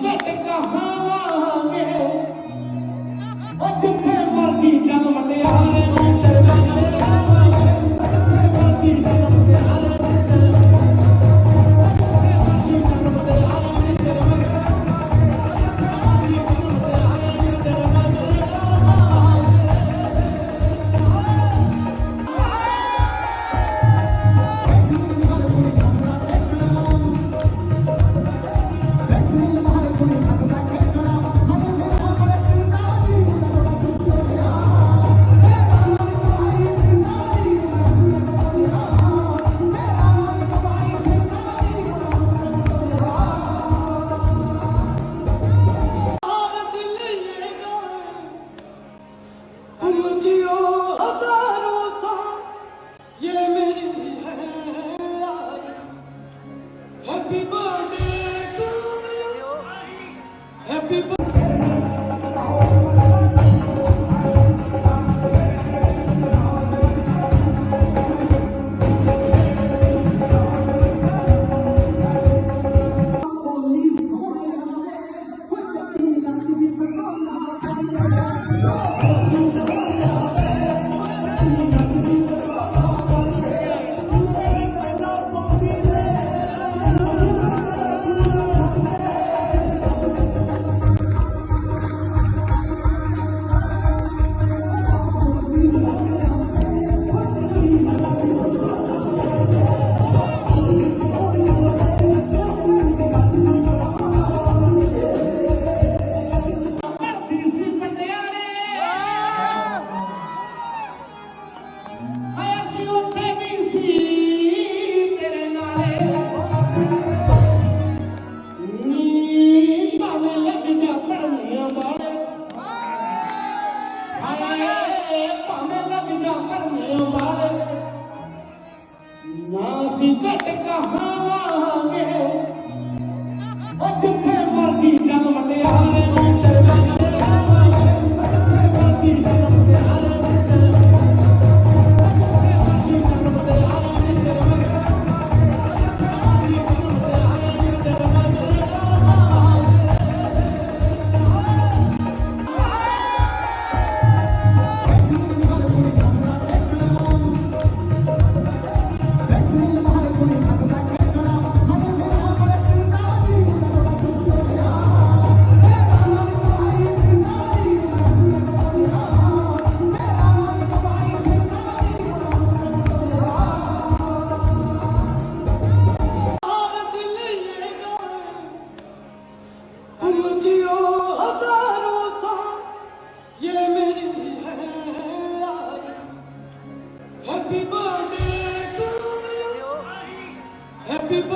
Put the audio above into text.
Não tem carrão. Oh, ਤੋਂ ਬਾਅਦ ਨਾ ਸੀ ਘਟ ਕਹਾਵਾਂਗੇ। ਉਹ ਜਿੱਥੇ ਮਰਜ਼ੀ People.